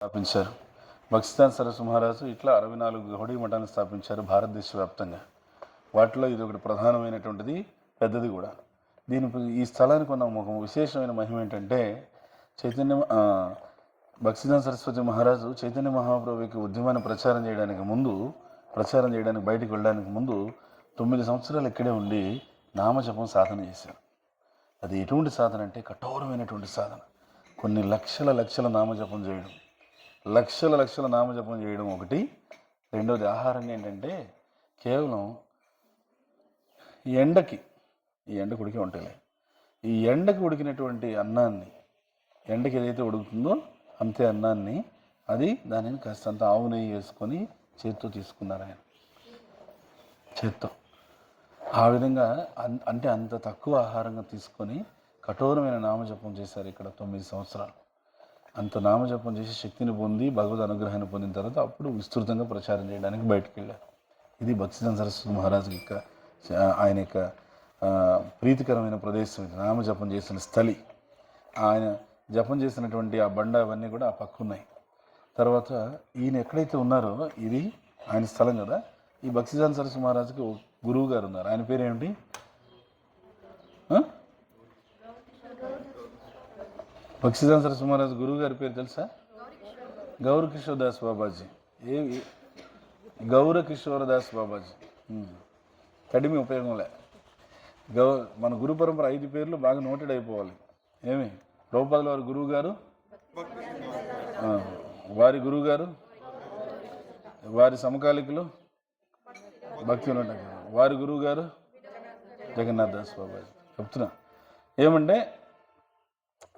స్థాపించారు. భక్సిదాన్ సరస్సు మహారాజు ఇట్లా అరవై నాలుగు గౌడీ మఠాన్ని స్థాపించారు భారతదేశ వ్యాప్తంగా. వాటిలో ఇది ఒకటి ప్రధానమైనటువంటిది పెద్దది కూడా. దీని ఈ స్థలానికి ఉన్న ఒక విశేషమైన మహిమ ఏంటంటే చైతన్య ఆ, భక్సిదాన్ సరస్వతి మహారాజు చైతన్య మహాప్రభుకి ఉద్యమాన్ని ప్రచారం చేయడానికి ముందు ప్రచారం చేయడానికి బయటకు వెళ్ళడానికి ముందు తొమ్మిది సంవత్సరాలు ఇక్కడే ఉండి నామజపం సాధన చేశారు. అది ఎటువంటి సాధన అంటే కఠోరమైనటువంటి సాధన. కొన్ని లక్షల లక్షల నామజపం చేయడం. లక్షల లక్షల నామజపం చేయడం ఒకటి. రెండోది ఆహారం ఏంటంటే కేవలం ఈ ఎండకి ఈ ఎండకు ఉడికి ఉంటలే ఈ ఎండకి ఉడికినటువంటి అన్నాన్ని ఎండకి ఏదైతే ఉడుకుతుందో అంతే అన్నాన్ని అది దానిని కాస్తంత ఆవు నెయ్యి వేసుకొని చేత్తో తీసుకున్నారు ఆయన. చేత్తో. ఆ విధంగా అంటే అంత తక్కువ ఆహారంగా తీసుకొని కఠోరమైన నామజపం చేశారు ఇక్కడ తొమ్మిది సంవత్సరాలు. అంత నామజపం చేసి శక్తిని పొంది భగవద్ అనుగ్రహాన్ని పొందిన తర్వాత అప్పుడు విస్తృతంగా ప్రచారం చేయడానికి బయటకు వెళ్ళారు ఇది భక్తిజన్ సరస్వతి మహారాజు యొక్క ఆయన యొక్క ప్రీతికరమైన ప్రదేశం ఇది. నామజపం చేసిన స్థలి. ఆయన జపం చేసినటువంటి ఆ బండ అవన్నీ కూడా ఆ పక్క ఉన్నాయి తర్వాత ఈయన ఎక్కడైతే ఉన్నారో ఇది ఆయన స్థలం కదా ఈ భక్తిజాన్ సరస్వతి మహారాజుకి గురువు గారు ఉన్నారు. ఆయన పేరు ఏమిటి ఆ? భక్తిజాన్ గురువు గారి పేరు తెలుసా? గౌర దాస్ బాబాజీ. ఏవి ఏ- గౌర దాస్ బాబాజీ కడిమి ఉపయోగంలే. గౌ మన గురు పరంపర ఐదు పేర్లు బాగా నోటెడ్ అయిపోవాలి. ఏమి? ప్రభుపాదుల వారి గురువు గారు వారి గురువు గారు వారి సమకాలికులు? భక్తి ఉన్నట్టు వారి గురువు గారు జగన్నాథ్ దాస్ బాబాజీ. చెప్తున్నా. ఏమంటే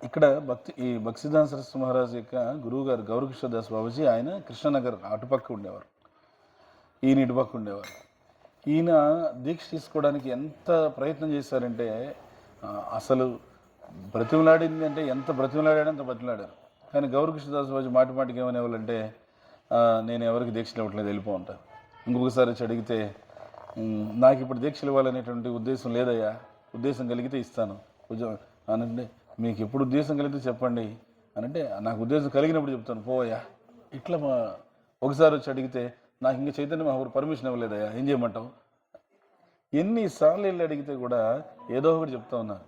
ఇక్కడ భక్తి ఈ భక్తిదాన్ సరస్వతి మహారాజు యొక్క గురువు గారు గౌరకిషోర్ బాబాజీ ఆయన కృష్ణనగర్ అటుపక్క ఉండేవారు. ఈయన ఇటుపక్క ఉండేవారు. ఈయన దీక్ష తీసుకోవడానికి ఎంత ప్రయత్నం చేశారంటే అసలు బ్రతిమలాడింది అంటే ఎంత బ్రతిమలాడాడో అంత బ్రతిమలాడారు. కానీ గౌరకృష్ణదాస్ బాబు మాటి మాటికి ఏమనేవాళ్ళంటే నేను ఎవరికి దీక్షలు ఇవ్వట్లేదు వెళ్ళిపో ఉంటాను ఇంకొకసారి వచ్చి అడిగితే నాకు ఇప్పుడు దీక్షలు ఇవ్వాలనేటువంటి ఉద్దేశం లేదయ్యా ఉద్దేశం కలిగితే ఇస్తాను. కొంచెం అనంటే మీకు ఎప్పుడు ఉద్దేశం కలిగితే చెప్పండి అని అంటే నాకు ఉద్దేశం కలిగినప్పుడు చెప్తాను పోవయ్యా ఇట్లా మా ఒకసారి వచ్చి అడిగితే నాకు ఇంకా చైతన్య మహాపురు పర్మిషన్ ఇవ్వలేదయ్యా ఏం చేయమంటావు? ఎన్నిసార్లు వెళ్ళి అడిగితే కూడా ఏదో ఒకటి చెప్తా ఉన్నారు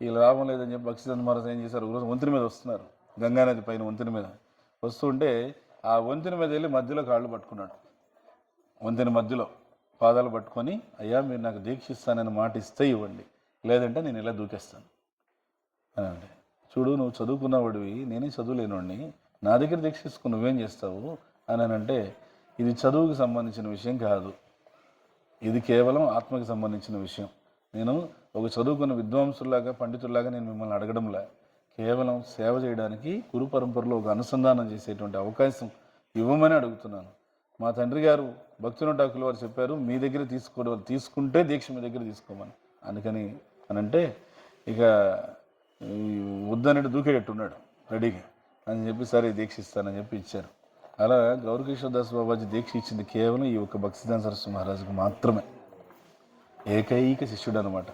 వీళ్ళు లాభం లేదని చెప్పి భక్తిచంద్ర మహారాజ్ ఏం చేశారు? ఒకరోజు వంతెన మీద వస్తున్నారు గంగానది పైన వంతెన మీద. వస్తుంటే ఆ వంతెన మీద వెళ్ళి మధ్యలో కాళ్ళు పట్టుకున్నాడు. వంతెన మధ్యలో పాదాలు పట్టుకొని అయ్యా మీరు నాకు దీక్షిస్తానని మాట ఇస్తే ఇవ్వండి లేదంటే నేను ఇలా దూకేస్తాను. చూడు నువ్వు చదువుకున్నవాడివి నేనే చదువులేనివాడిని నా దగ్గర దీక్ష తీసుకుని నువ్వేం చేస్తావు? అని అంటే ఇది చదువుకు సంబంధించిన విషయం కాదు. ఇది కేవలం ఆత్మకి సంబంధించిన విషయం. నేను ఒక చదువుకున్న విద్వాంసుల్లాగా పండితుల్లాగా నేను మిమ్మల్ని అడగడంలా కేవలం సేవ చేయడానికి గురు పరంపరలో ఒక అనుసంధానం చేసేటువంటి అవకాశం ఇవ్వమని అడుగుతున్నాను. మా తండ్రి గారు భక్తుల డాకులు వారు చెప్పారు మీ దగ్గర తీసుకోవడం తీసుకుంటే దీక్ష మీ దగ్గర తీసుకోమని. అందుకని అనంటే ఇక వద్దన్నట్టు దూకేటట్టున్నాడు రెడీగా. అని చెప్పి సరే దీక్షిస్తానని చెప్పి ఇచ్చారు. అలా గౌరకిషోర్ దాస్ బాబాజీ దీక్ష ఇచ్చింది కేవలం ఈ యొక్క భక్తిదాన్ సరస్వతి మహారాజుకు మాత్రమే. ఏకైక శిష్యుడు అనమాట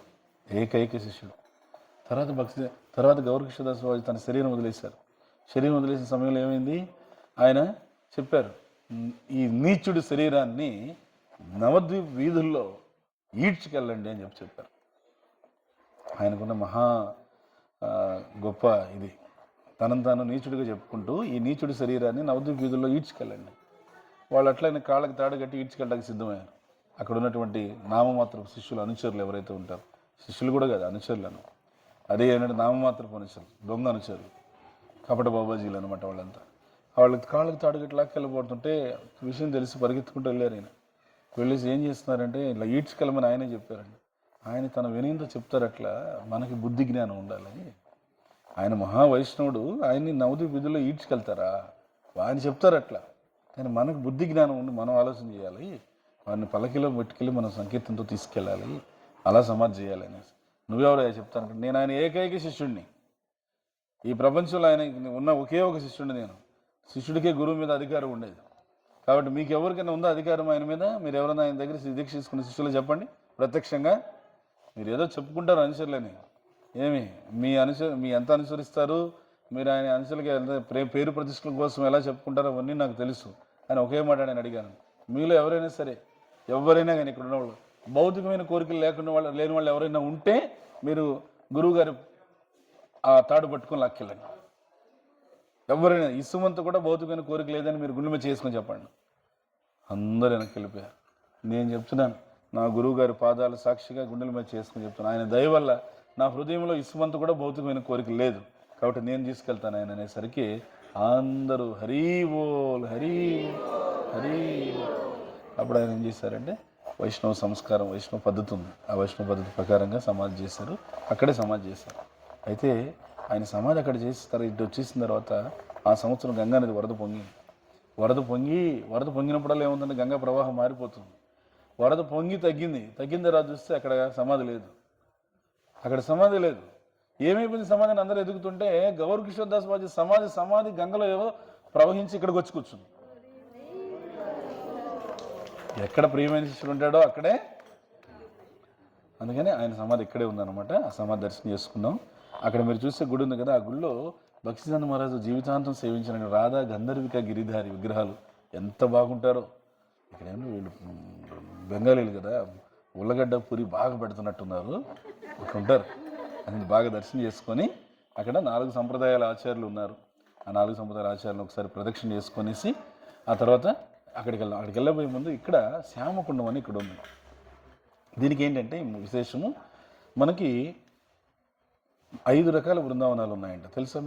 ఏకైక శిష్యుడు. తర్వాత భక్తి తర్వాత గౌరకిషోర్ దాస్ బాబాజీ తన శరీరం వదిలేశారు. శరీరం వదిలేసిన సమయంలో ఏమైంది? ఆయన చెప్పారు ఈ నీచుడి శరీరాన్ని నవద్వీప్ వీధుల్లో ఈడ్చుకెళ్ళండి అని చెప్పి చెప్పారు. ఆయనకున్న మహా గొప్ప ఇది. తనను తాను నీచుడిగా చెప్పుకుంటూ ఈ నీచుడి శరీరాన్ని నవద్వీప్ వీధుల్లో ఈడ్చుకెళ్ళండి. వాళ్ళు అట్లనే కాళ్ళకి తాడు కట్టి ఈడ్చుకెళ్ళడానికి సిద్ధమయ్యారు. అక్కడ ఉన్నటువంటి నామమాత్రపు శిష్యులు అనుచరులు ఎవరైతే ఉంటారు శిష్యులు కూడా కాదు అనుచరులను. అదే ఏంటంటే నామమాత్రపు అనుచరులు దొంగ అనుచరులు కపట బాబాజీలు అనమాట వాళ్ళంతా. వాళ్ళకి కాళ్ళకి తాడు కట్టి లాక్కెళ్ళిపోతుంటే విషయం తెలిసి పరిగెత్తుకుంటూ వెళ్ళారు ఆయన వెళ్ళేసి ఏం చేస్తున్నారంటే ఇలా ఈడ్చుకెళ్ళమని ఆయనే చెప్పారండి. ఆయన తన వినయంతో చెప్తారు అట్లా మనకి బుద్ధి జ్ఞానం ఉండాలని ఆయన మహావైష్ణవుడు ఆయన్ని నవదీప్ విధుల్లో ఈడ్చుకెళ్తారా? ఆయన చెప్తారు అట్లా కానీ మనకు బుద్ధి జ్ఞానం ఉండి మనం ఆలోచన చేయాలి. వాడిని పలకిలో పెట్టుకెళ్ళి మనం సంకీర్తనతో తీసుకెళ్ళాలి. అలా సమాధి చేయాలి అనేసి. నువ్వెవరో చెప్తాను. నేను ఆయన ఏకైక శిష్యుడిని ఈ ప్రపంచంలో ఆయన ఉన్న ఒకే ఒక శిష్యుడిని నేను. శిష్యుడికే గురువు మీద అధికారం ఉండేది. కాబట్టి మీకు ఎవరికైనా ఉందా అధికారం ఆయన మీద? మీరు ఎవరైనా ఆయన దగ్గర దీక్ష తీసుకున్న శిష్యులు చెప్పండి. ప్రత్యక్షంగా మీరు ఏదో చెప్పుకుంటారు అనుసరులని ఏమి? మీ అనుసరి మీ ఎంత అనుసరిస్తారు? మీరు ఆయన అంశాలకి ప్రే- పేరు ప్రతిష్టల కోసం ఎలా చెప్పుకుంటారో అవన్నీ నాకు తెలుసు. అని ఒకే మాట నేను అడిగాను. మీలో ఎవరైనా సరే ఎవరైనా కానీ ఇక్కడ ఉన్నవాళ్ళు భౌతికమైన కోరికలు లేకుండా వాళ్ళు లేని వాళ్ళు ఎవరైనా ఉంటే మీరు గురువు గారు ఆ తాడు పట్టుకొని లాక్కెళ్ళండి. ఎవరైనా ఇసుమంతా కూడా భౌతికమైన కోరిక లేదని మీరు గుండె చేసుకొని చెప్పండి. అందరూ వెనక్కి వెళ్ళిపోయారు. నేను చెప్తున్నాను నా గురువుగారి పాదాలు సాక్షిగా గుండెల మీద చేసుకుని చెప్తున్నాను ఆయన దయ వల్ల నా హృదయంలో ఇసుమంత కూడా భౌతికమైన కోరిక లేదు. కాబట్టి నేను తీసుకెళ్తాను ఆయన అనేసరికి అందరూ హరీబోల్ హరీ హరీ. అప్పుడు ఆయన ఏం చేశారంటే వైష్ణవ సంస్కారం వైష్ణవ పద్ధతి ఉంది. ఆ వైష్ణవ పద్ధతి ప్రకారంగా సమాధి చేశారు. అక్కడే సమాధి చేశారు. అయితే ఆయన సమాధి అక్కడ చేసిన తర్వాత ఇటు వచ్చేసిన తర్వాత ఆ సంవత్సరం గంగా నది వరద పొంగింది. వరద పొంగి వరద పొంగినప్పుడల్లా ఏముందంటే గంగా ప్రవాహం మారిపోతుంది. వరద పొంగి తగ్గింది. తగ్గిన తర్వాత చూస్తే అక్కడ సమాధి లేదు. అక్కడ సమాధి లేదు. ఏమైపోయింది సమాధిని అందరూ ఎదుగుతుంటే గౌర్ కిషోర్ దాస్ బాజీ సమాధి సమాధి గంగలో ఏవో ప్రవహించి ఇక్కడికి వచ్చి కూర్చుంది. ఎక్కడ ప్రియమైన శిష్యుడు ఉంటాడో అక్కడే. అందుకని ఆయన సమాధి ఇక్కడే ఉందన్నమాట. ఆ సమాధి దర్శనం చేసుకున్నాం అక్కడ మీరు చూసే గుడి ఉంది కదా ఆ గుడిలో భక్తిచంద్ర మహారాజు జీవితాంతం సేవించిన రాధా గంధర్విక గిరిధారి విగ్రహాలు ఎంత బాగుంటారో. ఇక్కడేమో వీళ్ళు బెంగాలీలు కదా ఉల్లగడ్డ పూరి బాగా పెడుతున్నట్టున్నారు. ఇక్కడ ఉంటారు. అది బాగా దర్శనం చేసుకొని అక్కడ నాలుగు సంప్రదాయాల ఆచార్యులు ఉన్నారు. ఆ నాలుగు సంప్రదాయాల ఆచార్యులను ఒకసారి ప్రదక్షిణ చేసుకొనేసి ఆ తర్వాత అక్కడికి వెళ్ళాం. అక్కడికి వెళ్ళబోయే ముందు ఇక్కడ శ్యామకుండం అని ఇక్కడ ఉంది. దీనికి ఏంటంటే విశేషము మనకి ఐదు రకాల బృందావనాలు ఉన్నాయంట. తెలుసా